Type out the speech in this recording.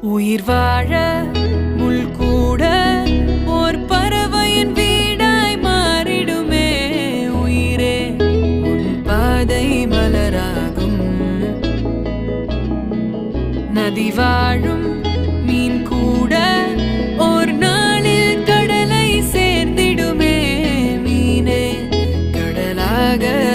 உயிர் வாழ முள் கூட ஓர் பறவையின் வீடாய் மாறிடுமே உயிரே. உன் பாதை மலராகும். நதி வாழும் மீன் கூட ஓர் நாளில் கடலை சேர்ந்திடுமே. மீனே கடலாக